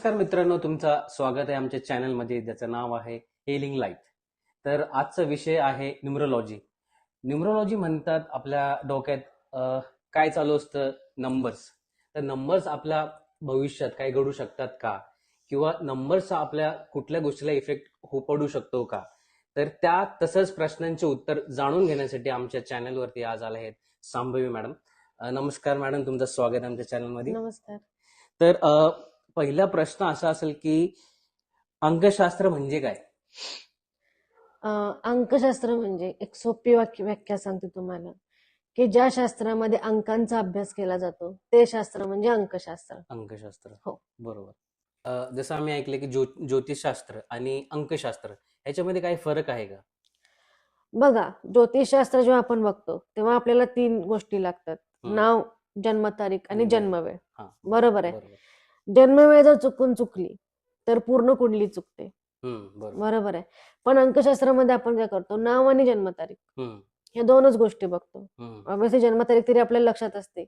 नमस्कार मित्रांनो तुमचं स्वागत आहे आमच्या चॅनलमध्ये. ज्याचं नाव आहे हेलिंग लाईफ तर आजचा विषय आहे न्युमरोलॉजी. न्युमरोलॉजी म्हणतात आपल्या डोक्यात काय चालू असतं? नंबर्स तर नंबर्स आपल्या भविष्यात काय घडू शकतात का? किंवा नंबर्सचा आपल्या कुठल्या गोष्टीला इफेक्ट हो पडू शकतो का? तर त्या तसंच प्रश्नांचे उत्तर जाणून घेण्यासाठी आमच्या चॅनलवरती आज आले आहेत सांभवी मॅडम. नमस्कार मॅडम तुमचं स्वागत आहे आमच्या चॅनलमध्ये. नमस्कार. तर पहिला प्रश्न असा असेल की अंकशास्त्र म्हणजे काय? अंकशास्त्र म्हणजे एक सोपी वाक्य व्याख्या सांगते तुम्हाला की ज्या शास्त्रामध्ये अंकांचा अभ्यास केला जातो ते शास्त्र म्हणजे अंकशास्त्र. अंकशास्त्र हो. बरोबर. जसं आम्ही ऐकलं की ज्यो ज्योतिषशास्त्र आणि अंकशास्त्र ह्याच्यामध्ये काही फरक आहे का? बघा ज्योतिषशास्त्र जेव्हा आपण बघतो तेव्हा आपल्याला तीन गोष्टी लागतात. नाव जन्मतारीख आणि जन्मवेळ. बरोबर आहे. जन्मवेळ जर चुकून चुकली तर पूर्ण कुंडली चुकते. बरोबर. आहे. पण अंकशास्त्रामध्ये आपण काय करतो? नाव आणि जन्मतारीख. हम्म, या दोनच गोष्टी बघतो. ऑब्व्हियसली जन्मतारीख तरी आपल्या लक्षात असते.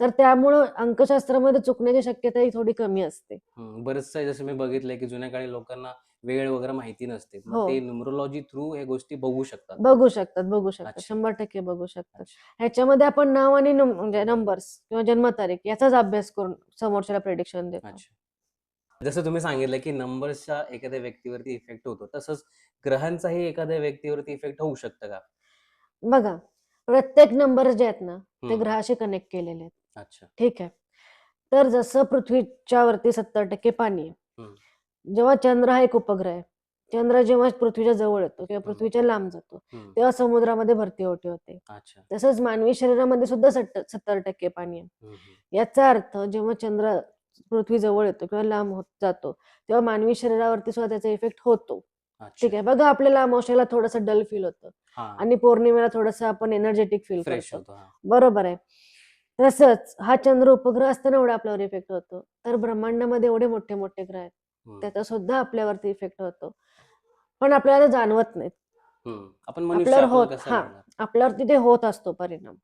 तर त्यामुळं अंकशास्त्रामध्ये चुकण्याची शक्यता ही थोडी कमी असते. बरंचसं जसं मी बघितलंय की जुन्या काळी लोकांना वेळ वगैरे माहिती नसते. मग हो. ते न्युमरोलॉजी थ्रू हे गोष्टी बघू शकतात. बघू शकतात बघू शकतात. अच्छा. शंभर टक्के बघू शकतात. ह्याच्यामध्ये आपण नाव आणि नं- म्हणजे नंबर्स किंवा जन्मतारीख याचाच अभ्यास करून समोरच्याला प्रेडिक्शन देतो. अच्छा. जसं तुम्ही सांगितलं की नंबर्सचा एखाद्या व्यक्तीवरती इफेक्ट होतो तसंच ग्रहांचाही एखाद्या व्यक्तीवरती इफेक्ट होऊ शकतं का? बघा प्रत्येक नंबर जे आहेत ना ते हम्म, ग्रहाशी कनेक्ट केलेले आहेत. अच्छा. ठीक आहे. तर जसं पृथ्वीच्या वरती सत्तर टक्के पाणी आहे. जेव्हा चंद्र हा एक उपग्रह आहे चंद्र जेव्हा पृथ्वीच्या जवळ येतो किंवा. पृथ्वीच्या लांब जातो तेव्हा समुद्रामध्ये भरती ओटी होते. अच्छा. तसंच मानवी शरीरामध्ये सुद्धा सत्तर टक्के पाणी आहे. याचा अर्थ जेव्हा चंद्र पृथ्वी जवळ येतो किंवा लांब होत जातो तेव्हा मानवी शरीरावरती सुद्धा त्याचा इफेक्ट होतो. ठीक आहे बघा आपल्याला अमावस्येला थोडंसं डल फील होतं आणि पौर्णिमेला थोडंसं आपण एनर्जेटिक फील करतो. होतो बरोबर आहे. तसंच हा चंद्र उपग्रह असताना एवढा आपल्यावर इफेक्ट होतो. तर ब्रह्मांडामध्ये एवढे मोठे मोठे ग्रह आहेत. त्याचा सुद्धा आपल्यावरती इफेक्ट होतो. पण आपल्याला जाणवत नाही. आपण आपल्यावर होत- हा. आपल्यावरती ते होत असतो परिणाम.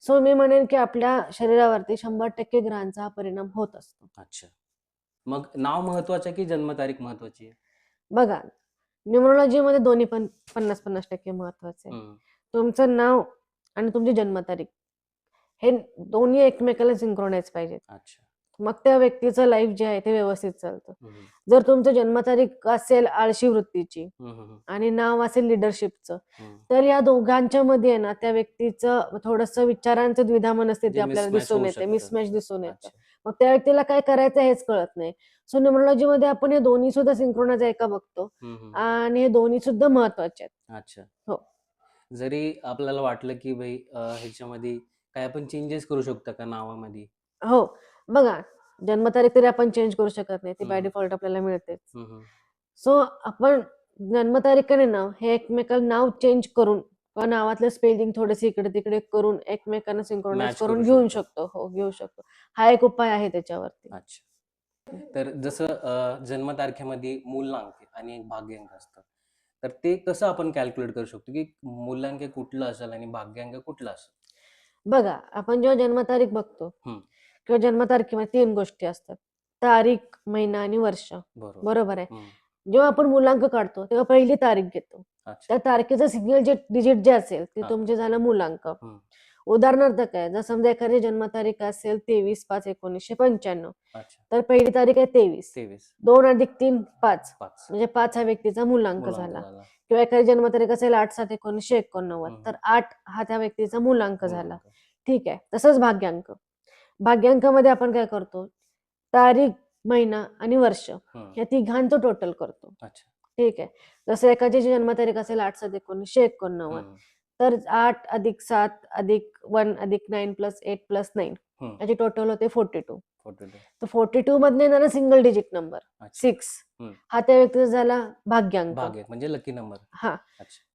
सो मी म्हणेन की आपल्या शरीरावरती शंभर टक्के ग्रहांचा परिणाम होत असतो. अच्छा. मग नाव महत्वाचं की जन्मतारीख महत्वाची आहे? बघा न्युमरोलॉजी मध्ये दोन्ही पण पन्नास पन्नास टक्के महत्त्वाचे आहे. तुमचं नाव आणि तुमची जन्मतारीख हे दोन्ही एकमेकाला सिंक्रोनाइज अच्छा. मग त्या व्यक्तीचं लाईफ जे आहे ते व्यवस्थित चालतं जर तुमचं जन्मतारीख असेल आळशी वृत्तीची आणि नाव असेल लिडरशिपचं. तर या दोघांच्या मध्ये ना त्या व्यक्तीचं थोडस विचारांचं द्विधा मनस्थिती आपल्याला दिसून येते. मिसमॅच दिसून येतं. मग त्या व्यक्तीला काय करायचं हेच कळत नाही सो न्युमरोलॉजी मध्ये आपण हे दोन्ही सुद्धा सिंक्रोनाइज आहे का बघतो. आणि हे दोन्ही सुद्धा महत्त्वाचे आहेत अच्छा हो. जरी आपल्याला वाटलं की भाई ह्याच्यामध्ये काय आपण चेंजेस करू शकतो का नावामध्ये हो बघा जन्मतारीख तरी आपण चेंज करू शकत नाही ती बाय. डिफॉल्ट आपल्याला मिळते. सो आपण जन्मतारीख आणि नाव हे एकमेकाला नाव चेंज करून किंवा नावातलं स्पेलिंग थोडेसे इकडे तिकडे करून एकमेकांना सिंक्रोनाइज करून करू घेऊन शकतो. हो घेऊ शकतो हा एक उपाय आहे त्याच्यावरती अच्छा तर जसं जन्मतारखेमध्ये मूलांक आणि एक भाग्यांक असतं तर ते कसं आपण कॅल्क्युलेट करू शकतो की मूलांक कुठलं असेल आणि भाग्यांक कुठलं असेल बघा आपण जेव्हा जन्मतारीख बघतो. किंवा जन्मतारखेमध्ये तीन गोष्टी असतात. तारीख महिना आणि वर्ष. बरोबर. आहे. जेव्हा आपण मुलांक काढतो तेव्हा पहिली तारीख घेतो. त्या तारखेचं सिग्नल जे डिजिट जे असेल ते. तुमचे झालं मुलांक. उदाहरणार्थ काय जर समजा एखादी जन्मतारीख असेल तेवीस पाच एकोणीसशे पंच्याण्णव तर पहिली तारीख आहे तेवीस. तेवीस. दोन अधिक तीन पाच. म्हणजे पाच हा व्यक्तीचा मुलांक झाला. किंवा एखादी जन्मतारीख असेल आठ सात एकोणीसशे एकोणनव्वद. तर आठ हा त्या व्यक्तीचा मुलांक झाला. ठीक आहे. तसंच भाग्यांक. भाग्यांकामध्ये आपण काय करतो? तारीख महिना आणि वर्ष. या तिघांचं टोटल करतो. ठीक आहे? जसं एखाद्याची जन्मतारीख असेल आठ सात एकोणीसशे एकोणनव्वद. तर आठ अधिक सात अधिक वन अधिक nine plus eight plus nine. याची टोटल होते फोर्टी टू. तर फोर्टी टू मधने येणारा सिंगल डिजिट नंबर सिक्स. हा त्या व्यक्तीचा झाला भाग्यांक. म्हणजे लकी नंबर हा.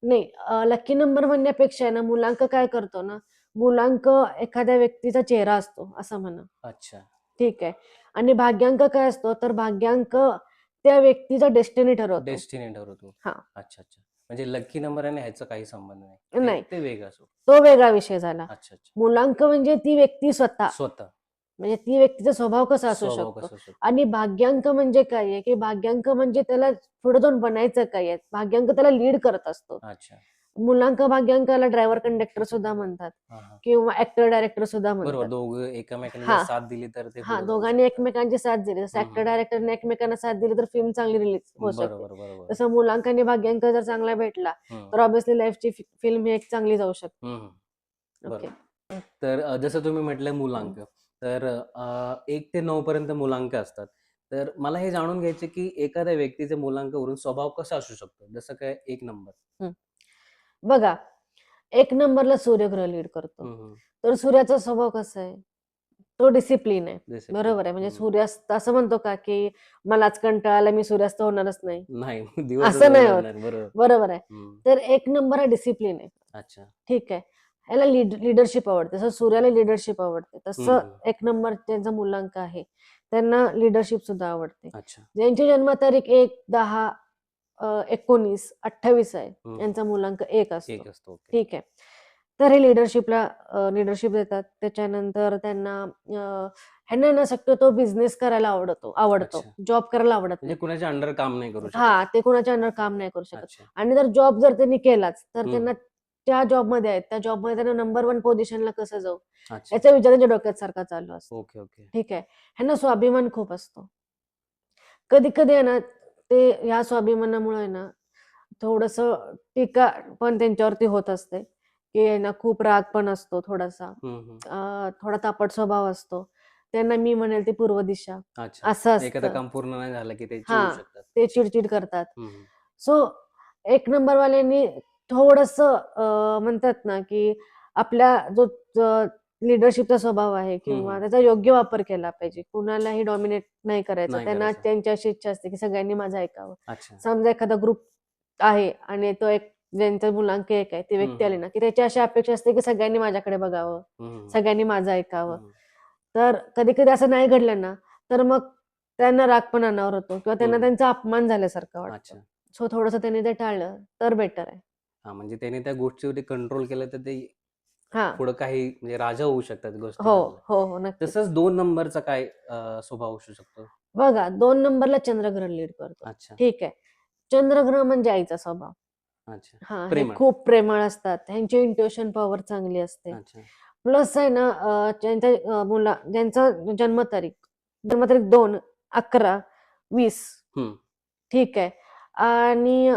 नाही लकी नंबर म्हणण्यापेक्षा आहे ना मुलांक काय करतो ना मुलांक एखाद्या व्यक्तीचा चेहरा असतो असं म्हणा. अच्छा. ठीक आहे. आणि भाग्यांक काय असतो? तर भाग्यांक त्या व्यक्तीचा डेस्टिनी ठरवतो. डेस्टिनी ठरवतो. हा. अच्छा अच्छा. म्हणजे लकी नंबर आणि ह्याचा काही संबंध नाही. ते- नाही. ते वेगळं असो. तो वेगळा विषय झाला. अच्छा अच्छा. मुलांक म्हणजे ती व्यक्ती स्वतः. स्वतः. म्हणजे ती व्यक्तीचा स्वभाव कसा असू शकतो? आणि भाग्यांक म्हणजे काय आहे? की भाग्यांक म्हणजे त्याला पुढे जाऊन बनायचं काय आहे? भाग्यांक त्याला लीड करत असतो. अच्छा. मुलांक भाग्यांकाला ड्रायव्हर कंडक्टर सुद्धा म्हणतात. किंवा ऍक्टर डायरेक्टर सुद्धा बरोबर म्हणतात दोघं एकमेकांना. जर साथ दिली तर ते हा दोघांनी एकमेकांची साथ दिली. जसं ऍक्टर. डायरेक्टरने एकमेकांना साथ दिली तर फिल्म चांगली रिलीज होऊ. शकते. बरोबर. बरोबर तसं मुलांकाने भाग्यांक जर चांगला भेटला तर ऑब्व्हियसली लाईफची फिल्म ही एक चांगली जाऊ शकते. ओके. तर जसं तुम्ही म्हटलं मुलांक तर एक ते नऊ पर्यंत मुलांक असतात. तर मला हे जाणून घ्यायचे की एखाद्या व्यक्तीचे मुलांकवरून स्वभाव कसा असू शकतो? जसं काय एक नंबर. बघा एक नंबरला सूर्यग्रह लीड करतो. तर सूर्याचा स्वभाव कसा आहे? तो डिसिप्लिन आहे. जसे बरोबर आहे. म्हणजे. सूर्यास्त असं म्हणतो का की मलाच कंटाळा आला मी सूर्यास्त होणारच नाही. असं नाही होत. बरोबर. आहे. तर एक नंबर हा डिसिप्लिन आहे. अच्छा. ठीक आहे. याला लीड लिडरशिप आवडते. तसं सूर्याला लिडरशिप आवडते तसं. एक नंबर ज्यांचा मुलांक आहे. त्यांना लिडरशिप सुद्धा आवडते. अच्छा. ज्यांची जन्मतारीख एक दहा एकोणीस अठ्ठावीस आहे. यांचा मुलांक एक असतो. ठीक आहे. तर हे लिडरशिपला लिडरशिप देतात. त्याच्यानंतर त्यांना ह्यांना ना शक्यतो बिझनेस करायला आवडतो आवडतो. जॉब करायला आवडत म्हणजे नाही. कुणाच्या अंडर काम नाही करू शकत. हा ते कोणाच्या अंडर काम नाही करू शकत. आणि जर जॉब जर त्यांनी केलाच तर. त्यांना त्या जॉबमध्ये आहेत. त्या जॉबमध्ये त्यांना नंबर वन पोझिशनला कसं जाऊ? याचा विचार त्यांच्या डोक्यात सारखा चालू असतो. Okay okay. ठीक आहे. ह्यांना स्वाभिमान खूप असतो. कधी कधी ना ते ह्या स्वाभिमानामुळे आहे ना थोडस टीका पण त्यांच्यावरती होत असते की ना खूप राग पण असतो थोडासा. थोडा तापट स्वभाव असतो. त्यांना मी म्हणेल ती पूर्व दिशा. अच्छा. असं काम पूर्ण नाही झालं की ते हा. चिडचिड करतात. सो एक नंबर वाल्यांनी थोडस म्हणतात ना की आपल्या जो लिडरशिपचा स्वभाव आहे किंवा. त्याचा योग्य वापर केला पाहिजे कुणालाही डॉमिनेट नाही करायचं त्यांना. त्यांची अशी इच्छा असते की सगळ्यांनी माझं ऐकावं समजा एखादा ग्रुप आहे आणि तो एक ज्यांचा मुलांक एक आहे ती व्यक्ती. आली ना की त्याची अशी अपेक्षा असते की सगळ्यांनी माझ्याकडे बघावं सगळ्यांनी माझं ऐकावं. तर कधी कधी असं नाही घडलं ना तर मग त्यांना राग पण अनावर होतो किंवा त्यांना. त्यांचा अपमान झाल्यासारखं वाटतं सो थोडंसं त्यांनी ते टाळलं तर बेटर आहे हा म्हणजे त्याने त्या गोष्टीवरती कंट्रोल केलं तर ते हा. पुढे काही म्हणजे राजा होऊ शकतात गोष्टी हो. हो हो नक्की तसंच दोन नंबरचा काय अं, स्वभाव असू शकतो? बघा दोन नंबरला चंद्रग्रहण लीड करतो. अच्छा. ठीक आहे. चंद्रग्रह म्हणजे आईचा स्वभाव. अच्छा. हा हे प्रेमळ. खूप प्रेमळ असतात. त्यांची इंट्युशन पॉवर चांगली असते. अच्छा. प्लस आहे ना अं, ज्यांच्या अं, मुला ज्यांचा जन्मतारीख जन्मतारीख दोन अकरा वीस. हम्म. ठीक आहे. आणि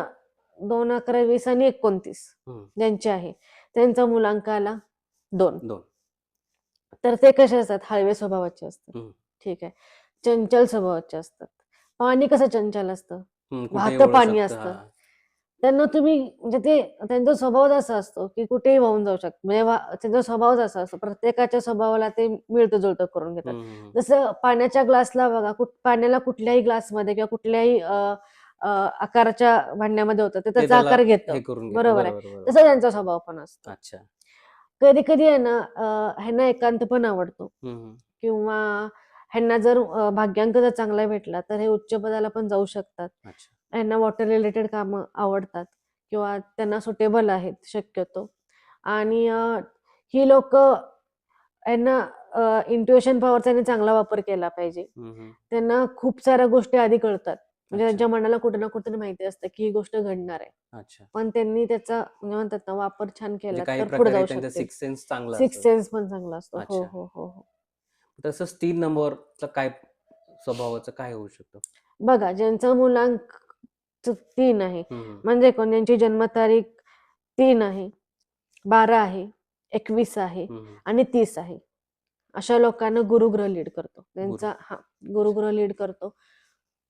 दोन अकरा वीस आणि एकोणतीस हम्म. ज्यांचे आहे. त्यांचा मुलांक आला दोन. दोन. तर ते कसे असतात? हळवे स्वभावाचे असतात. ठीक आहे. चंचल स्वभावाचे असतात. पाणी कसं चंचल असतं? वाहतं पाणी असतं. त्यांना तुम्ही म्हणजे ते त्यांचा स्वभाव असा असतो की कुठेही वाहून जाऊ शकतो म्हणजे त्यांचा स्वभाव असा असतो. प्रत्येकाच्या स्वभावाला ते मिळतं जुळतं करून घेतात. जसं पाण्याच्या ग्लासला बघा कुठ पाण्याला कुठल्याही ग्लासमध्ये किंवा कुठल्याही आकाराच्या भांड्यामध्ये होतं ते त्याचा आकार घेतं. बरोबर आहे. तसा त्यांचा स्वभाव पण असतो. अच्छा. कधी कधी आहे ना ह्यांना एकांत पण आवडतो. किंवा ह्यांना जर भाग्यांक जर चांगला भेटला तर हे उच्च पदाला पण जाऊ शकतात. ह्यांना वॉटर रिलेटेड कामं आवडतात किंवा त्यांना सुटेबल आहेत शक्यतो. आणि ही लोक यांना इंट्युएशन पॉवरचा चांगला वापर केला पाहिजे. त्यांना खूप साऱ्या गोष्टी आधी कळतात. म्हणजे. त्यांच्या मनाला कुठे ना कुठे माहिती असतं की ही गोष्ट घडणार आहे. अच्छा. पण त्यांनी त्याचा म्हणजे म्हणतात ना वापर छान म्हणजे केला काही तर पुढे प्रकारे जाऊ त्यांचा शकते. सिक्स सेन्स चांगला सिक्स असतो. सेन्स पण चांगला असतो. हो अच्छा. हो हो हो. तसंच तीन नंबरचा काय स्वभावाचं काय होऊ शकतो? बघा ज्यांचा मुलांक च- तीन आहे. हम्म. म्हणजे कोण? ज्यांची जन्मतारीख तीन आहे बारा आहे एकवीस आहे हम्म. आणि तीस आहे. अशा लोकांना गुरुग्रह लीड करतो. त्यांचा हा गुरुग्रह लीड करतो.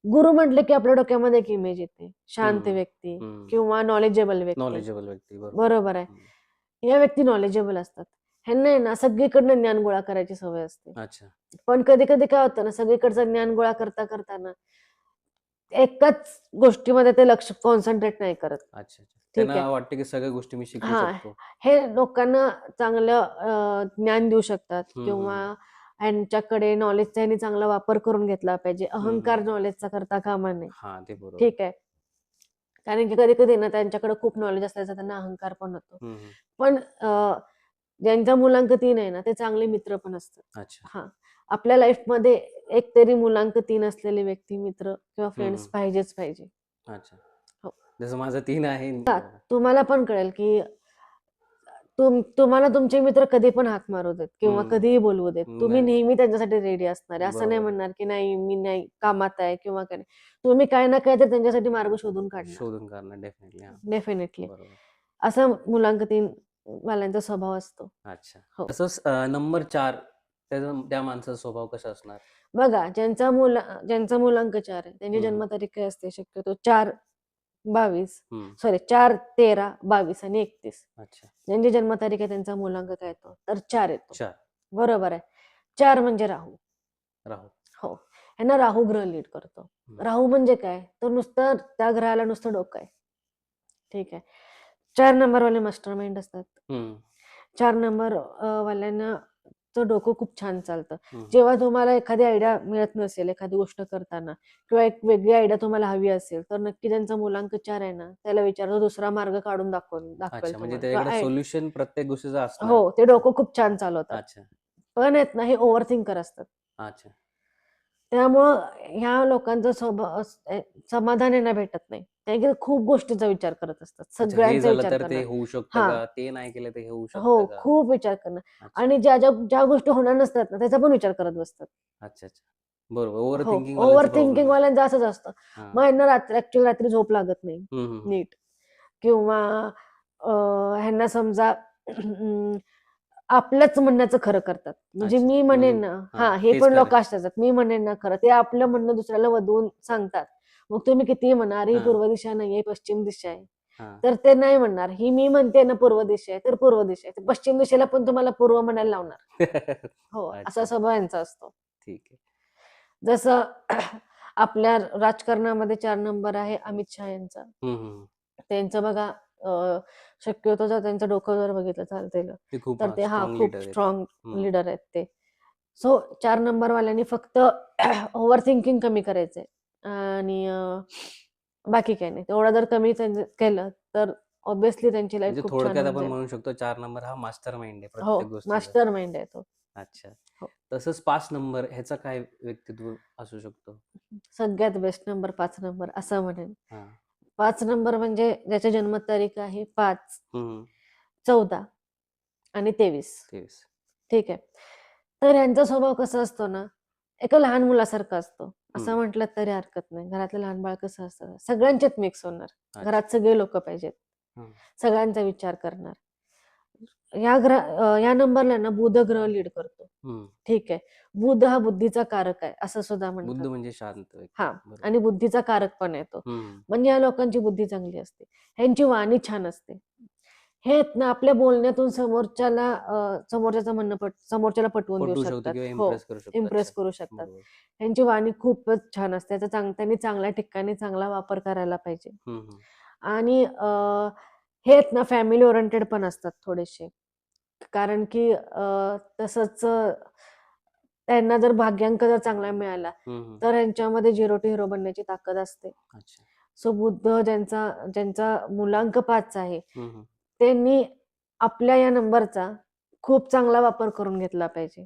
गुरु म्हटलं की आपल्या डोक्यामध्ये एक इमेज येते. शांत. व्यक्ती. किंवा नॉलेजेबल व्यक्ती. नॉलेजेबल व्यक्ती बरोबर. आहे. या व्यक्ती नॉलेजेबल असतात. ह्यांना आहे ना सगळीकडनं ज्ञान गोळा करायची सवय असते. अच्छा. पण कधी कधी काय होतं ना सगळीकडचं ज्ञान गोळा करता करताना एकाच गोष्टीमध्ये ते लक्ष कॉन्सन्ट्रेट नाही करत. ठीक त्यांना आहे. वाटतं की सगळ्या गोष्टी मी शिकू हा. शकतो. हे लोकांना चांगलं ज्ञान देऊ शकतात किंवा ह्यांच्याकडे नॉलेजचा ह्यांनी चांगला वापर करून घेतला पाहिजे. अहंकार नॉलेजचा करता कामा हा बरोबर. ठीक आहे. कारण की कधी कधी ना त्यांच्याकडे खूप नॉलेज असल्याचा त्यांना अहंकार पण होतो. पण ज्यांच्या मुलांक तीन आहे ना ते चांगले मित्र पण असतात. हा. आपल्या लाईफमध्ये एक तरी मुलांक तीन असलेले व्यक्ती मित्र किंवा फ्रेंड्स. पाहिजेच पाहिजे. अच्छा. हो. जसं माझं तीन आहे? तुम्हाला पण कळेल की तुम तुम्हाला तुमचे मित्र कधी पण हाक मारू देत किंवा हम्म. कधीही बोलवू देत तुम्ही नाही. नेहमी त्यांच्यासाठी रेडी असणार आहे असं नाही बरोबर. म्हणणार की नाही मी नाही कामात आहे किंवा काय नाही. तुम्ही काय ना काय तर त्यांच्यासाठी मार्ग शोधून काढणार शोधून डेफिनेटली हा डेफिनेटली बरोबर असं मुलांक तीन वाल्यांचा स्वभाव असतो अच्छा हो. तसंच नंबर चार त्याचा त्या माणसाचा स्वभाव कसा असणार बघा ज्यांचा मुला ज्यांचा मुलांक चार आहे त्यांची हम्म. जन्मतारीख काय असते शक्यतो चार बावीस. हम्म, सॉरी चार तेरा बावीस आणि एकतीस. अच्छा. ज्यांची जन्मतारीख आहे त्यांचा मुलांक काय येतो? तर चार येतो. चार. बरोबर आहे. चार म्हणजे राहू. राहू. हो. यांना राहू ग्रह लीड करतो. हम्म. राहू म्हणजे काय? तर नुसतं त्या ग्रहाला नुसतं डोकं आहे. ठीक आहे. चार नंबर वाले मास्टर माइंड असतात. हम्म, चार नंबर वाल्यांना डोकं खूप छान चालतं. जेव्हा तुम्हाला एखादी आयडिया मिळत नसेल एखादी गोष्ट करताना किंवा एक वेगळी आयडिया तुम्हाला हवी असेल तर नक्की त्यांचा मुलांक चार आहे ना त्याला विचारतो दुसरा मार्ग काढून दाखवून दाखवेल अच्छा म्हणजे सोल्युशन प्रत्येक गोष्टीचं हो ते डोकं खूप छान चालवतात. अच्छा. पण आहेत ना हे ओव्हर थिंकर असतात. अच्छा. त्यामुळं ह्या लोकांचं समाधान यांना भेटत नाही. ते खूप गोष्टीचा विचार करत असतात. सगळ्यांचा विचार ते होऊ शकतं हा. ते नाही केलं तर होऊ हो शकतं खूप विचार अच्छा. आणि ज्या ज्या ज्या गोष्टी होणार नसतात ना त्याचा पण विचार करत बसतात. अच्छा अच्छा. बरोबर ओव्हर थिंकिंग ओव्हर थिंकिंग वाल्यांचं असंच असतं. मग यांना रात्री ऍक्च्युअली रात्री झोप लागत नाही. नीट. किंवा ह्यांना समजा अं, आपल्याच म्हणण्याचं खरं करतात. म्हणजे मी म्हणेन ना हा, हा पण लोक असतात. मी म्हणेन ना खरं ते आपलं म्हणणं दुसऱ्याला वधवून सांगतात. मग तुम्ही किती म्हणा अरे ही. पूर्व दिशा नाहीये पश्चिम दिशा आहे. तर ते नाही म्हणणार. ही मी म्हणते ना पूर्व दिशा आहे तर पूर्व दिशा आहे. पश्चिम दिशेला पण तुम्हाला पूर्व म्हणायला लावणार. हो. असा स्वभाव यांचा असतो. ठीक आहे. जसं आपल्या राजकारणामध्ये चार नंबर आहे अमित शहा यांचा. त्यांचं बघा शक्यतो जर त्यांचं डोकं जर बघितलं चालतेल तर ते हा खूप स्ट्रॉंग. लीडर आहेत ते. सो चार नंबर वाल्यांनी फक्त ओव्हर थिंकिंग कमी करायचंय. आणि बाकी काही नाही. तेवढं जर कमी त्यांचं केलं तर ऑब्विसली त्यांची लाईफ म्हणजे खूप छान थोडक्यात होऊन आपण जाईल. म्हणू शकतो चार नंबर हा मास्टर माइंड आहे हो प्रत्येक मास्टर माइंड आहे तो. अच्छा. हो. तसंच पाच नंबर ह्याचा काय व्यक्तित्व असू शकतो? सगळ्यात बेस्ट नंबर पाच नंबर असं म्हणेन. हा. पाच नंबर म्हणजे ज्याची जन्मतारीख आहे पाच हम्म, चौदा आणि तेवीस. तेवीस. ठीक आहे. तर यांचा स्वभाव कसा असतो ना एका लहान मुलासारखा असतो. असं. म्हटलं तरी हरकत नाही. घरातलं लहान बाळ कसं असतं? सगळ्यांच्यात मिक्स होणार. घरात सगळे लोक पाहिजेत. सगळ्यांचा विचार करणार. या ग्रह या नंबरला ना बुध ग्रह लीड करतो. ठीक आहे. बुध हा बुद्धीचा कारक आहे असं सुद्धा बुद्ध म्हणतात म्हणजे शांत. हा. आणि बुद्धीचा कारक पण येतो म्हणजे या लोकांची बुद्धी चांगली असते. ह्यांची वाणी छान असते. हे आहेत ना आपल्या बोलण्यातून समोरच्याला समोरच्याचं म्हणणं पट समोरच्याला पटवून देऊ शकतात. हो इम्प्रेस करू शकतात. ह्यांची वाणी खूपच छान असते. त्याचा चांग त्यांनी चांगल्या ठिकाणी चांगला वापर करायला पाहिजे. आणि हे आहेत ना फॅमिली ओरिएंटेड पण असतात थोडेसे. कारण की तसंच त्यांना जर भाग्यांक जर चांगला मिळाला. तर ह्यांच्यामध्ये झिरो टू हिरो बनण्याची ताकद असते. सो बुद्ध ज्यांचा ज्यांचा मुलांक पाच आहे. त्यांनी आपल्या या नंबरचा खूप चांगला वापर करून घेतला पाहिजे.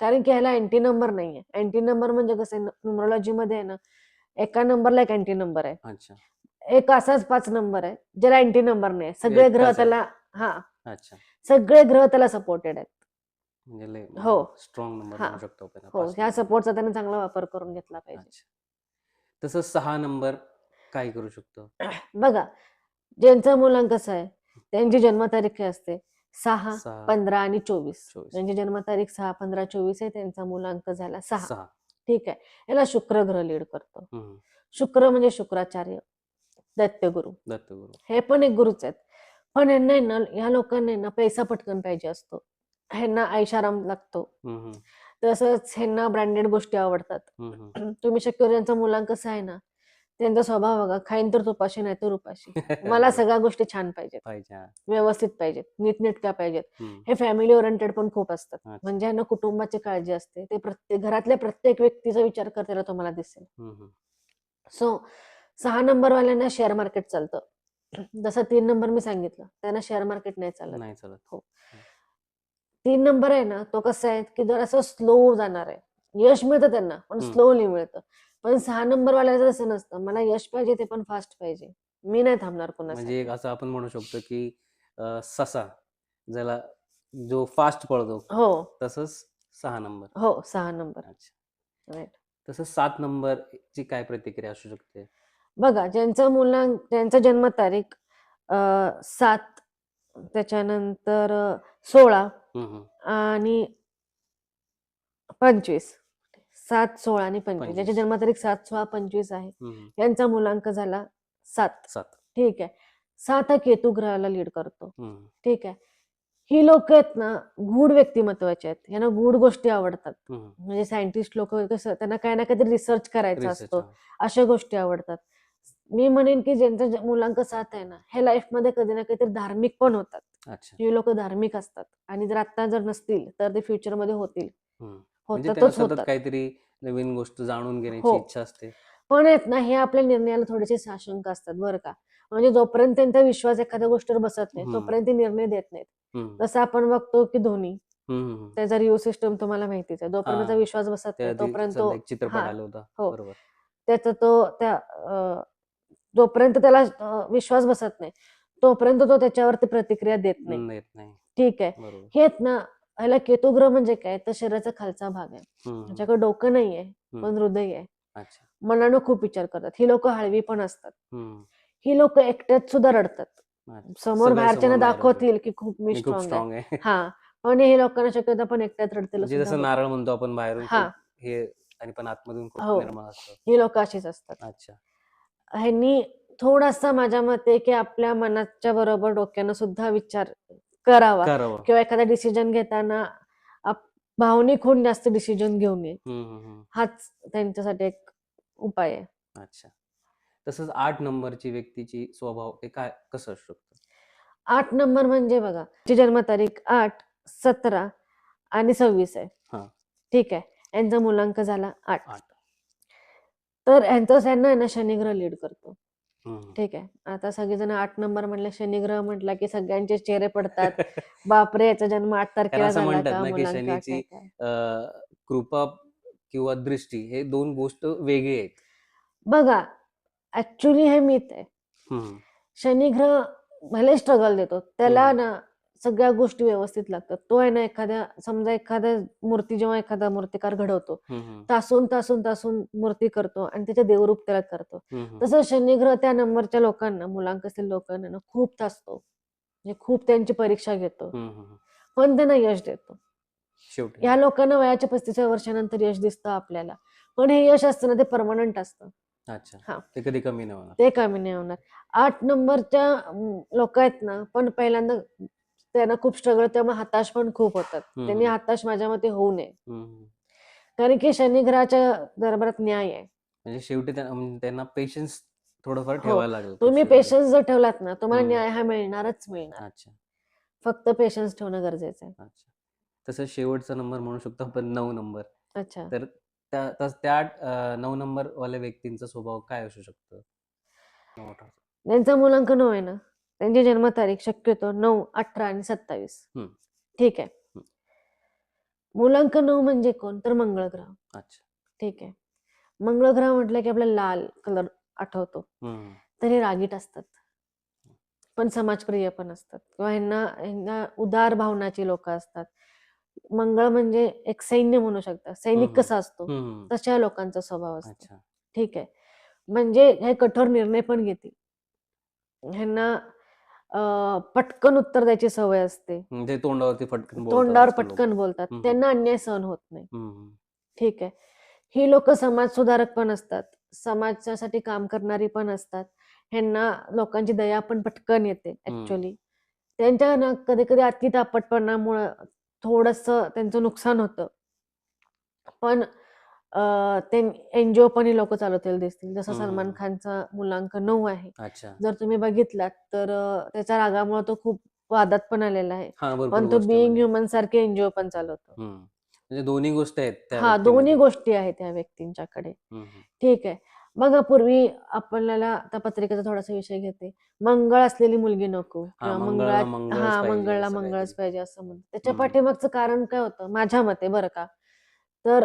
कारण की ह्याला अँटी नंबर नाहीये. अँटी नंबर म्हणजे कसं न्युमरोलॉजी मध्ये आहे ना एका नंबरला एक अँटी नंबर आहे. एक असाच पाच नंबर आहे ज्याला अँटी नंबर नाही सगळे ग्रह. त्याला हा. अच्छा. सगळे ग्रह त्याला सपोर्टेड आहेत. म्हणजे हो. स्ट्रॉंग नंबर हा. म्हणू शकतो हो ह्या. सपोर्टचा त्याने चांगला वापर करून घेतला पाहिजे. तसंच सहा नंबर काय करू शकतो? बघा ज्यांचा मुलांक कसं आहे त्यांची जन्मतारीख असते? सहा पंधरा आणि चोवीस. ज्यांची जन्मतारीख सहा पंधरा चोवीस आहे. त्यांचा मुलांक झाला सहा. ठीक आहे. याला शुक्र ग्रह लीड करतो. शुक्र म्हणजे शुक्राचार्य दत्तगुरु दत्तगुरु हे पण एक गुरुच आहेत. पण यांना ना ह्या लोकांना ना पैसा पटकन पाहिजे असतो. ह्यांना ऐशाराम लागतो. तसंच ह्यांना ब्रँडेड गोष्टी आवडतात. तुम्ही शक्यतो त्यांचा मुलांक कसं आहे ना त्यांचा स्वभाव बघा खाईन तर तुपाशी नाही तर उपाशी मला. सगळ्या गोष्टी छान पाहिजेत पाहिजे हा. व्यवस्थित पाहिजेत नीटनेटक्या पाहिजेत. हे फॅमिली ओरिएंटेड पण खूप असतात अच्छा. म्हणजे यांना कुटुंबाची काळजी असते ते प्रत्येक घरातल्या प्रत्येक व्यक्तीचा विचार करताना तुम्हाला दिसेल. सो सहा नंबर वाल्यांना शेअर मार्केट चालतं जसं तीन नंबर मी सांगितलं त्यांना शेअर मार्केट नाही चालत नाही चालत तीन नंबर आहे ना तो कसा आहे की जर असं स्लो जाणार आहे यश मिळतं त्यांना पण हम्म. स्लोली मिळतं पण सहा नंबर वाल्याचं तसं नसतं मला यश पाहिजे ते पण फास्ट पाहिजे. मी नाही थांबणार म्हणजे कोणासाठी एक असं आपण म्हणू शकतो की अं, ससा ज्याला जो फास्ट पळतो हो. तसंच सहा नंबर. हो सहा नंबर. अच्छा. तसंच सात नंबर ची काय प्रतिक्रिया असू शकते? बघा ज्यांचं मुलां ज्यांचं जन्मतारीख अं, सात त्याच्यानंतर अं, सोळा हम्म, हम्म. आणि पंचवीस. सात सोळा आणि पंचवीस. ज्याची. जन्मतारीख सात सोळा पंचवीस आहे. यांचा मुलांक झाला सात. सात. ठीक आहे. सात हा केतू ग्रहाला लीड करतो. ठीक आहे. ही लोक आहेत ना गूढ व्यक्तिमत्वाचे आहेत. यांना गूढ गोष्टी आवडतात. म्हणजे सायंटिस्ट लोक कसं त्यांना काही ना काहीतरी रिसर्च करायचा असतो. अशा गोष्टी आवडतात. मी म्हणेन की ज्यांचा मुलांक सात आहे ना हे लाईफमध्ये कधी ना काहीतरी धार्मिक पण होतात. ही लोक धार्मिक असतात. आणि जर आता जर नसतील तर ते फ्युचरमध्ये होतील. हम्म. म्हणजे सतत काहीतरी नवीन गोष्ट जाणून घेण्याची हो. इच्छा असते पण आहेत ना हे आपल्या निर्णयाला थोडेसे साशंक असतात बरं का म्हणजे जोपर्यंत त्यांचा विश्वास एखाद्या गोष्टीवर बसत नाही हम्म. तोपर्यंत ते निर्णय देत नाहीत हम्म, जसं आपण बघतो की धोनी हम्म, हम्म. त्याचा रिव्ह सिस्टम तुम्हाला माहितीच आहे जोपर्यंत त्याचा हा. विश्वास बसत नाही तोपर्यंत सध्या तो एक चित्रपट हा, आला होता हो. बरोबर त्याचा तो त्या अं, जोपर्यंत त्याला अं, विश्वास बसत नाही तोपर्यंत तो त्याच्यावरती प्रतिक्रिया देत नाही हम्म, येत नाही ठीक आहे बरोबर हे आहेत ना ह्याला केतुग्रह म्हणजे काय? तर शरीराचा खालचा भाग आहे. त्याच्याकडे डोकं नाहीये. पण हृदय आहे. मनानं खूप विचार करतात. ही लोक हळवी पण असतात. ही लोक एकट्यात सुद्धा रडतात. समोर सगळे बाहेरच्यांना समोर बाहेर दाखवतील की खूप मी स्ट्रॉंग आहे. हा. पण हे लोकांना शक्यतो पण एकट्यात रडतील म्हणजे जसं. नारळ म्हणतो आपण बाहेरून हा. आणि पण आतमधून ही. लोक अशीच असतात. अच्छा. ह्यांनी थोडासा माझ्या मते की आपल्या मनाच्या बरोबर डोक्यानं सुद्धा विचार करावा. करावं. किंवा एखादा डिसिजन घेताना भावनिक होऊन जास्त डिसिजन घेऊ नये. हाच त्यांच्यासाठी एक उपाय आहे. अच्छा. तसंच आठ नंबरची व्यक्तीची स्वभाव हे काय कसं असू शकतं? आठ नंबर म्हणजे बघा जन्मतारीख आठ सतरा आणि सव्वीस आहे. हा. ठीक आहे. यांचा मुलांक झाला आठ. तर यांचा यांना आहे ना शनिग्रह लीड करतो. ठीक आहे. आता सगळेजण आठ नंबर म्हटलं शनिग्रह म्हटला की सगळ्यांचे चेहरे पडतात. बापरे याचा जन्म आठ तारखेला असं म्हणतात ना की शनीची कृपा किंवा दृष्टी हे दोन गोष्ट वेगळी आहेत. बघा ऍक्च्युली हे मिथ आहे. हम्म. शनिग्रह भले स्ट्रगल देतो त्याला. ना सगळ्या गोष्टी व्यवस्थित लागतात. तो आहे ना एखाद्या समजा एखाद्या मूर्ती जेव्हा एखादा मूर्तिकार घडवतो. तासून तासून तासून मूर्ती करतो आणि त्याचे देवरूप त्याला करतो. तसं शनिग्रह त्या नंबरच्या लोकांना मुलांक असलेल्या लोकांना ना खूप तासतो म्हणजे खूप त्यांची परीक्षा घेतो. पण त्यांना यश देतो. या लोकांना वयाच्या पस्तीसव्या वर्षानंतर यश दिसतं आपल्याला. पण हे यश असतं ना ते परमनंट असतं. अच्छा. ते कधी कमी नाही होणार. ते कमी नाही होणार. आठ नंबरच्या लोक आहेत ना पण पहिल्यांदा त्यांना खूप स्ट्रगल त्यामुळे हताश पण खूप होतात. त्यांनी हताश माझ्या मते होऊ नये. कारण की शनिग्रहाच्या दरबारात न्याय आहे म्हणजे शेवटी त्या- म्हणजे त्यांना पेशन्स थोडंफार हो. ठेवायला लागेल तुम्ही. पेशन्स जर ठेवलात ना तुम्हाला. न्याय हा मिळणारच मिळणार अच्छा फक्त पेशन्स ठेवणं गरजेचं आहे अच्छा तसं शेवटचा नंबर म्हणू शकतो आपण नऊ नंबर अच्छा तर त्या नऊ नंबर वाल्या व्यक्तींचा स्वभाव काय असू शकतो नऊ, अठरा. ज्यांचा मुलांक नऊ आहे ना त्यांची जन्मतारीख शक्यतो नऊ अठरा आणि सत्तावीस. हम्म. ठीक आहे. हम्म. मुलांक नऊ म्हणजे कोण? तर मंगळ ग्रह अच्छा. ठीक आहे. मंगळ ग्रह म्हटलं की आपल्याला लाल कलर आठवतो. हम्म. तर हे रागीट असतात. पण समाजप्रिय पण असतात. किंवा ह्यांना ह्यांना उदार भावनाची लोक असतात. मंगळ म्हणजे एक सैन्य म्हणू शकतात सैनिक हम्म. कसा असतो? हम्म. तशा लोकांचा स्वभाव असतो. अच्छा. ठीक आहे. म्हणजे हे कठोर निर्णय पण घेतील. ह्यांना पटकन उत्तर द्यायची सवय असते म्हणजे तोंडावरती पटकन तोंडावर. पटकन बोलतात. त्यांना अन्याय सहन होत नाही. ठीक आहे ही लोक समाज सुधारक पण असतात समाजासाठी काम करणारी पण असतात ह्यांना लोकांची दया पण पटकन येते. ऍक्च्युली त्यांच्या ना कधी कधी अति तापटपणामुळं थोडस त्यांचं नुकसान होतं पण ते एनजीओ पण ही लोक चालवतील दिसतील जसं. सलमान खानचा मुलांक नऊ आहे जर तुम्ही बघितलात तर त्याच्या रागामुळे तो खूप वादात पण आलेला आहे पण तो बिईंग. ह्युमन सारखे एनजीओ पण चालवतो. म्हणजे दोन्ही गोष्टी आहेत हा दोन्ही. गोष्टी आहेत त्या व्यक्तींच्याकडे. ठीक आहे बघा पूर्वी आपल्याला आता पत्रिकेचा थोडासा विषय घेते मंगळ असलेली मुलगी नको किंवा मंगळच हा मंगळला मंगळच. पाहिजे असं म्हणतात त्याच्या. पाठीमागचं कारण काय होतं माझ्या मते बरं का तर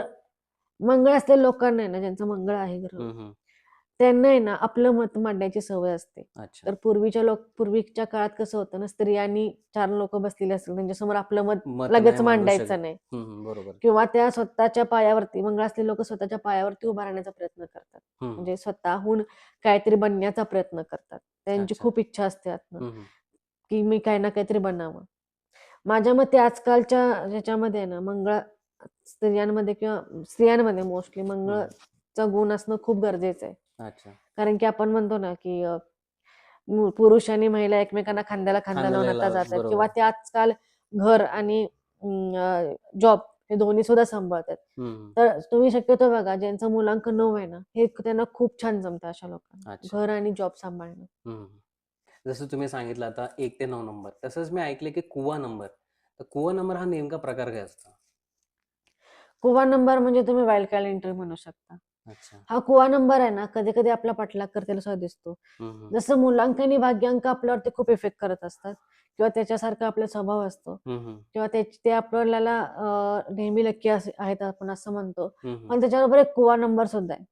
मंगळ असलेल्या लोकांना आहे ना ज्यांचं मंगळ आहे ग्रह हम्म. त्यांना आहे ना आपलं मत मांडण्याची सवय असते अच्छा तर पूर्वीच्या लोक पूर्वीच्या काळात कसं होतं ना स्त्रियांनी चार लोक बसलेले असतील त्यांच्यासमोर आपलं मत मत लगेच नाही मांडू मांडायचं. नाही हम्म, बरोबर किंवा त्या स्वतःच्या पायावरती मंगळ असलेले लोक स्वतःच्या पायावरती उभा राहण्याचा प्रयत्न करतात हम्म, म्हणजे स्वतःहून काहीतरी बनण्याचा प्रयत्न करतात त्यांची अच्छा. खूप इच्छा असते आतनं हम्म, हम्म. की मी काही ना काहीतरी बनावं माझ्या मते आजकालच्या ह्याच्यामध्ये आहे ना मंगळ स्त्रियांमध्ये किंवा स्त्रियांमध्ये मोस्टली मंगळचा गुण असणं खूप गरजेचं आहे. अच्छा. कारण की आपण म्हणतो ना की अ, मु- पुरुष आणि महिला एकमेकांना खांद्याला खांदा खांद्याला लावून आता लावून, जातात. बरोबर. किंवा ते आजकाल घर आणि जॉब हे दोन्ही सुद्धा सांभाळतात. हम्म, तर तुम्ही शक्यतो बघा ज्यांचं मुलांक नऊ आहे ना हे त्यांना खूप छान जमतं अशा लोकांना. अच्छा. घर आणि जॉब सांभाळणं. हम्म. जसं तुम्ही सांगितलं आता एक ते नऊ नंबर. तसंच मी ऐकले की कुवा नंबर. तर कुवा नंबर हा नेमका प्रकार काय असतो? कुवा नंबर म्हणजे तुम्ही वाईल्ड कार्ड एंट्री म्हणू शकता. हा कुवा नंबर आहे ना कधी कधी आपला पाठलाग करतेला सुद्धा दिसतो. जसं मुलांक आणि भाग्यांक आपल्यावरती खूप इफेक्ट करत असतात. किंवा त्याच्यासारखा आपला स्वभाव असतो. किंवा ते आपल्याला नेहमी लक्की आहेत आपण असं म्हणतो. पण त्याच्याबरोबर एक कुवा नंबर सुद्धा आहे.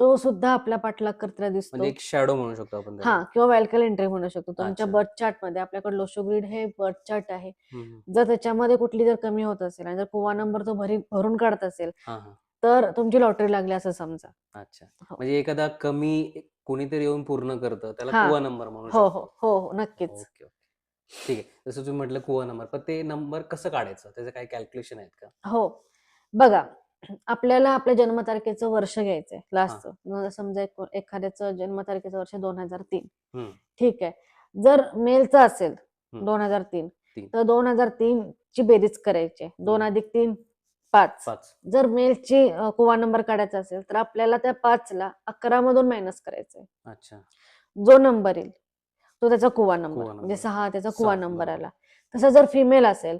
तो सुद्धा आपला पाठलाग करताना दिसतो. म्हणजे एक शॅडो म्हणू शकतो आपण. हा किंवा वेलकल एंट्री म्हणू शकतो. तुमच्या. बर्थ चार्टमध्ये आपल्याकडे लोशोग्रीड हे बर्थ चार्ट आहे. जर त्याच्यामध्ये कुठली जर कमी होत असेल आणि जर कुवा नंबर तो भरी भरून काढत असेल तर तुमची लॉटरी लागली असं समजा. अच्छा. हो. म्हणजे एखादा कमी कोणीतरी येऊन पूर्ण करतं. त्याला. कुवा नंबर म्हणू हो हो हो हो नक्कीच. ठीक आहे. जसं तुम्ही म्हटलं कुवा नंबर पण ते नंबर कसं काढायचं? त्याचं काही कॅल्क्युलेशन आहेत का? हो. बघा आपल्याला आपल्या जन्मतारखेचं वर्ष घ्यायचंय लास्टचं समजा एखाद्याचं जन्मतारखेचं वर्ष दोन हजार तीन. ठीक आहे. जर मेलचं असेल. दोन हजार तीन. तर दोन हजार तीन ची बेरीज करायची दोन. अधिक तीन पाच. पाच. जर मेलची कुवा नंबर काढायचा असेल तर आपल्याला त्या पाचला अकरा मधून मायनस करायचंय. अच्छा. जो नंबर येईल तो त्याचा कुवा नंबर कुवा म्हणजे. सहा त्याचा कुवा नंबर. आला तसं जर फिमेल असेल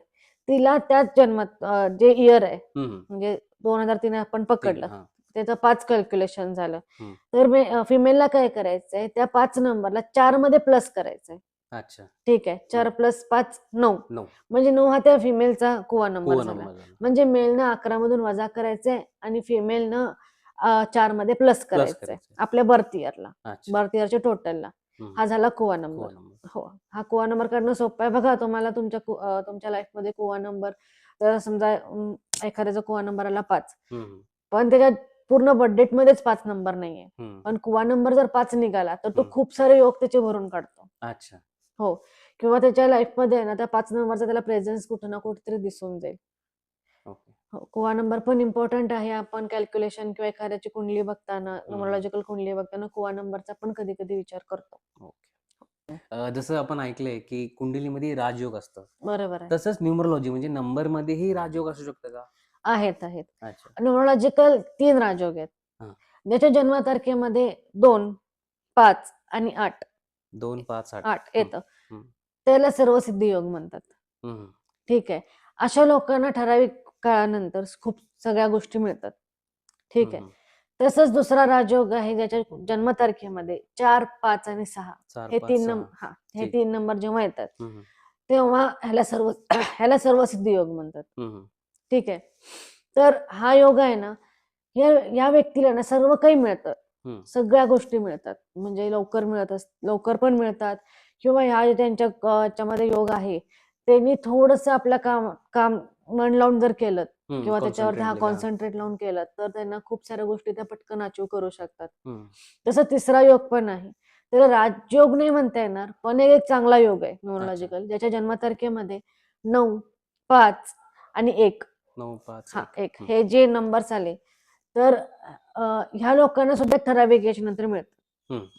तिला त्याच जन्मात अं, जे इयर आहे हम्म, हम्म. म्हणजे दोन हजार तीन आपण पकडलं हा. त्याचं पाच कॅल्क्युलेशन झालं हम्म. तर फिमेलला काय करायचंय त्या पाच नंबरला चारमध्ये प्लस करायचंय अच्छा ठीक आहे चार प्लस पाच नऊ नऊ म्हणजे नऊ हा त्या फिमेलचा कुवा नंबर कुवा झाला नंबर झाला म्हणजे मेलनं अकरा मधून वजा करायचंय आणि फिमेलनं चारमध्ये प्लस करायचंय करायचंय. आपल्या बर्थ इयरला अच्छा बर्थ इयरच्या टोटलला. हा झाला कुवा नंबर. हो हा कुवा नंबर काढणं सोपं आहे. बघा तुम्हाला तुमच्या तुमच्या लाईफमध्ये कुवा नंबर तर समजा एखाद्याचा कुवा नंबर आला पाच. पण त्याच्यात पूर्ण बर्थडेट मध्येच पाच नंबर नाहीये. पण कुवा नंबर जर पाच निघाला तर तो. खूप सारे योग त्याचे भरून काढतो. अच्छा. हो. किंवा त्याच्या लाईफमध्ये ना त्या पाच नंबरचा त्याला प्रेझेन्स कुठं ना कुठेतरी दिसून जाईल. कुवा नंबर पण इम्पॉर्टंट आहे. आपण कॅल्क्युलेशन किंवा एखाद्याची कुंडली बघताना न्यूमरोलॉजिकल कुंडली बघताना कुवा नंबरचा पण कधी कधी विचार करतो. जसं आपण ऐकलंय की कुंडलीमध्ये राजयोग असतं. बरोबर तसंच न्यूमरोलॉजी म्हणजे नंबर मध्येही राजयोग असू शकतं का? आहेत आहेत. न्यूमरोलॉजिकल तीन राजयोग आहेत. हा. ज्याच्या जन्मतारखेमध्ये दोन पाच आणि आठ. दोन पाच आठ. येतं. त्याला सर्वसिद्धी योग म्हणतात. ठीक आहे. अशा लोकांना ठराविक काळानंतर खूप सगळ्या गोष्टी मिळतात ठीक आहे. तसंच दुसरा राजयोग आहे ज्याच्या जन्मतारखेमध्ये चार पाच आणि सहा चार हे तीन. नंबर हा हे. तीन नंबर जेव्हा येतात. तेव्हा ह्याला सर्व ह्याला सर्वसिद्धी योग म्हणतात. ठीक आहे तर हा योग आहे ना या या व्यक्तीला ना सर्व काही मिळतं. सगळ्या गोष्टी मिळतात म्हणजे लवकर मिळत लवकर पण मिळतात किंवा ह्या त्यांच्या योग आहे त्यांनी थोडस आपलं काम काम मन लावून जर केलं. किंवा त्याच्यावरती हा. कॉन्सन्ट्रेट लावून केलं तर त्यांना खूप साऱ्या गोष्टी त्या पटकन अचीव करू शकतात. तसं तिसरा योग पण आहे त्याला राजयोग नाही म्हणता येणार पण एक एक चांगला योग आहे न्यूमरोलॉजिकल ज्याच्या जन्मतारखेमध्ये नऊ पाच आणि एक नऊ पाच हा एक. हे जे नंबर्स आले तर ह्या लोकांना सुद्धा ठराविक याच्या नंतर मिळतं.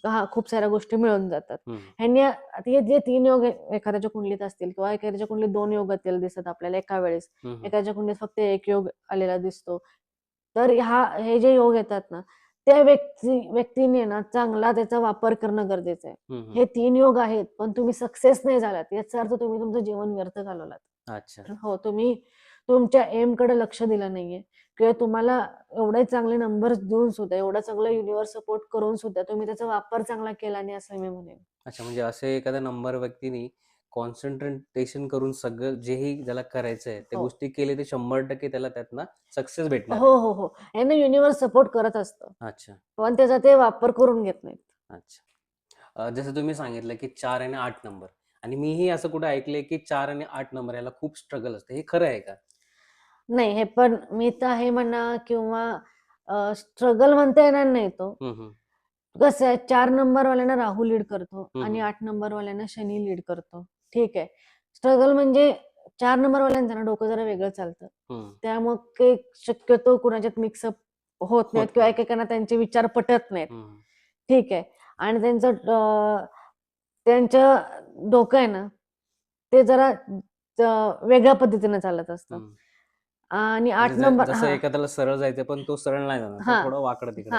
हा खूप साऱ्या गोष्टी मिळून जातात. ह्यांनी हे जे तीन योग एखाद्याच्या कुंडलीत असतील किंवा एखाद्याच्या कुंडलीत दोन योग असतील दिसत आपल्याला एका वेळेस. एखाद्याच्या कुंडलीत फक्त एक योग आलेला दिसतो तर ह्या हे जे योग येतात ना त्या व्यक्ती व्यक्तीने ना चांगला त्याचा वापर करणं गरजेचं आहे. हे तीन योग आहेत पण तुम्ही सक्सेस नाही झालात याचा अर्थ तुम्ही तुमचं जीवन व्यर्थ घालवलात अच्छा हो तुम्ही तुमच्या एमकडे लक्ष दिलं नाहीये. किंवा तुम्हाला एवढे चांगले नंबर्स देऊन सुद्धा एवढा चांगला युनिव्हर्स सपोर्ट करून सुद्धा तुम्ही त्याचा वापर चांगला केला नाही असं मी म्हणेन. अच्छा म्हणजे असे एखाद्या नंबर व्यक्तीने कॉन्सन्ट्रेशन करून सगळं जेही ज्याला करायचं आहे त्या हो. गोष्टी केले ते शंभर टक्के त्याला त्यातनं सक्सेस भेटणार हो हो हो. यांना युनिव्हर्स सपोर्ट करत असतं. अच्छा. पण त्याचा ते वापर करून घेत नाहीत. अच्छा. जसं तुम्ही सांगितलं की चार आणि आठ नंबर आणि मीही असं कुठं ऐकलंय की चार आणि आठ नंबर याला खूप स्ट्रगल असते. हे खरं आहे का? नाही हे पण मी तर हे म्हणा किंवा स्ट्रगल म्हणता येणार नाही तो. कसं आहे चार नंबर वाल्यांना राहू लीड करतो आणि. आठ नंबर वाल्यांना शनी लीड करतो ठीक आहे स्ट्रगल म्हणजे चार नंबर वाल्यांचं ना डोकं जरा वेगळं चालतं. त्यामुळे काही शक्यतो कुणाच्यात मिक्सअप होत नाहीत होत किंवा. एकेकांना त्यांचे विचार पटत नाहीत. ठीक आहे आणि त्यांचं त्यांचं डोकं आहे ना ते जरा वेगळ्या पद्धतीने चालत असतं. आणि आठ म्हणजे नंबर जसं एखाद्याला सरळ जायचं पण तो सरळ नाही जाणार. थोडं वाकडं तिकडे.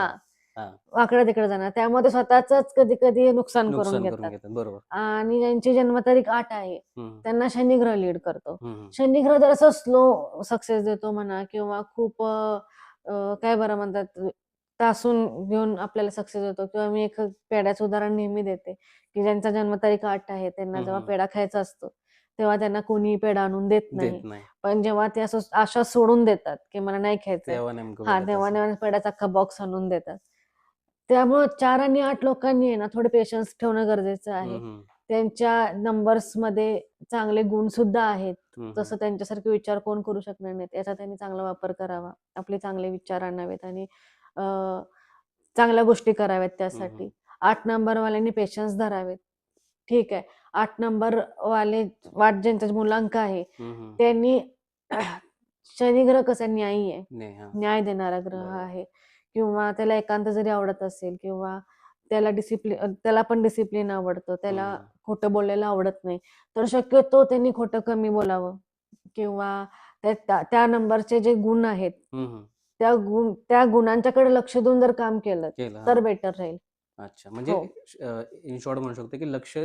वाकडं तिकडे जाणार त्यामुळे ते स्वतःच कधी कधी नुकसान करून घेतात बरोबर आणि ज्यांची जन्मतारीख आठ आहे. त्यांना शनिग्रह लीड करतो. शनिग्रह जर असं स्लो सक्सेस देतो म्हणा किंवा खूप काय बरं म्हणतात तासून घेऊन आपल्याला सक्सेस देतो किंवा मी एक पेड्याचं उदाहरण नेहमी देते की ज्यांचा जन्मतारीख आठ आहे त्यांना जेव्हा. पेढा खायचा असतो तेव्हा त्यांना कोणी पेढा आणून देत नाही देत नाही. पण जेव्हा ते असं आशा सोडून देतात की मला नाही खायचं तेव्हा नेमकं हा तेव्हा असेल. पेढ्याचा अख्खा बॉक्स आणून देतात. त्यामुळं चार आणि आठ लोकांनी आहे ना थोडे पेशन्स ठेवणं गरजेचं आहे. हम्म. त्यांच्या नंबर्समध्ये चांगले गुण सुद्धा आहेत. हम्म, तसं त्यांच्यासारखे विचार कोण करू शकणार नाहीत? याचा त्यांनी चांगला वापर करावा. आपले चांगले विचार आणावेत आणि अं, चांगल्या गोष्टी कराव्यात त्यासाठी. आठ नंबर वाल्यांनी पेशन्स धरावेत. ठीक आहे. आठ नंबर वाले वाट ज्यांचा मुलांक आहे. त्यांनी शनिग्रह कसा न्यायी आहे हा. न्याय देणारा ग्रह. आहे किंवा त्याला एकांत जरी आवडत असेल किंवा त्याला डिसिप्लिन त्याला पण डिसिप्लिन आवडतं त्याला. खोटं बोलायला आवडत नाही तर शक्यतो त्यांनी खोटं कमी बोलावं किंवा त्या- नंबरचे जे गुण आहेत. त्या गुण त्या गुणांच्याकडे लक्ष देऊन जर काम केलं तर हा. बेटर राहील अच्छा म्हणजे हो. इन शॉर्ट म्हणू शकतो की लक्ष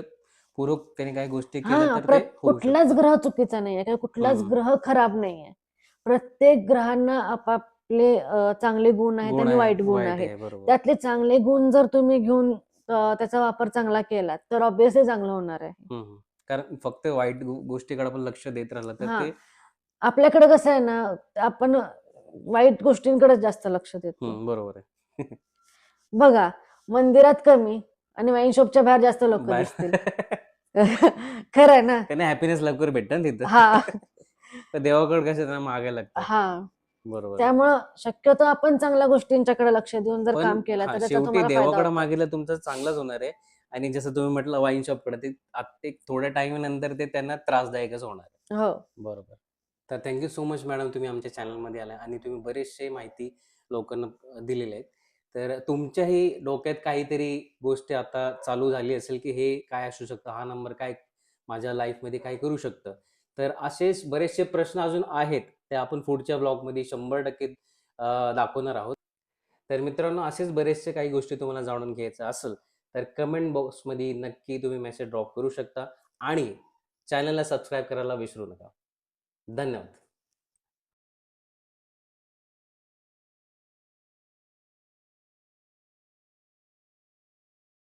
पूर्वक त्याने काही गोष्टी हा केल्या तर ते होऊ कुठलाच शकतं. ग्रह चुकीचा नाहीये किंवा कुठलाच हम्म. ग्रह खराब नाहीये प्रत्येक ग्रहांना आपापले अं, चांगले गुण आहेत गुण आणि आहे, वाईट गुण आहेत आहे, बरोबर त्यातले चांगले गुण जर तुम्ही घेऊन अं, त्याचा वापर चांगला केला तर ऑब्विसली चांगलं होणार आहे हम्म, हम्म. कारण फक्त वाईट गो- गोष्टीकडे आपण लक्ष देत राहिलं तर हा. ते आपल्याकडे कसं आहे ना आपण वाईट गोष्टींकडे जास्त लक्ष देतो हम्म, बरोबर आहे बघा मंदिरात कमी आणि वाईन शॉपच्या बाहेर जास्त लोक बाहेर- दिसतील खरं आहे ना. त्यांना हॅपीनेस लवकर भेटत ना तिथं. हा. तर देवाकडे कसं त्यांना मागे लागतं हा. बरोबर. त्यामुळं शक्यतो आपण चांगल्या गोष्टींच्याकडे लक्ष देऊन जर पण काम केलं हा, तर त्याचा शेवटी तुम्हाला फायदा देवाकडे होतो. मागितलं तुमचं चांगलंच होणार आहे. आणि जसं तुम्ही म्हटलं वाईन शॉपकडे ते आत- एक थोड्या टाइम नंतर ते त्यांना त्रासदायकच होणार आहे. हो. बरोबर. तर थँक्यू सो मच मॅडम तुम्ही आमच्या चॅनलमध्ये आला आणि तुम्ही बरेचसे माहिती लोकांना दिलेल्या आहेत. तर तुमच्याही डोक्यात काहीतरी गोष्टी आता चालू झाली असेल की हे काय असू शकतं? हा नंबर काय माझ्या लाईफमध्ये काय करू शकतं? तर असेच बरेचसे प्रश्न अजून आहेत ते आपण पुढच्या ब्लॉगमध्ये शंभर टक्के दाखवणार आहोत. तर मित्रांनो असेच बरेचसे काही गोष्टी तुम्हाला जाणून घ्यायचं असेल तर कमेंट बॉक्समध्ये नक्की तुम्ही मेसेज ड्रॉप करू शकता आणि चॅनलला सबस्क्राईब करायला विसरू नका. धन्यवाद.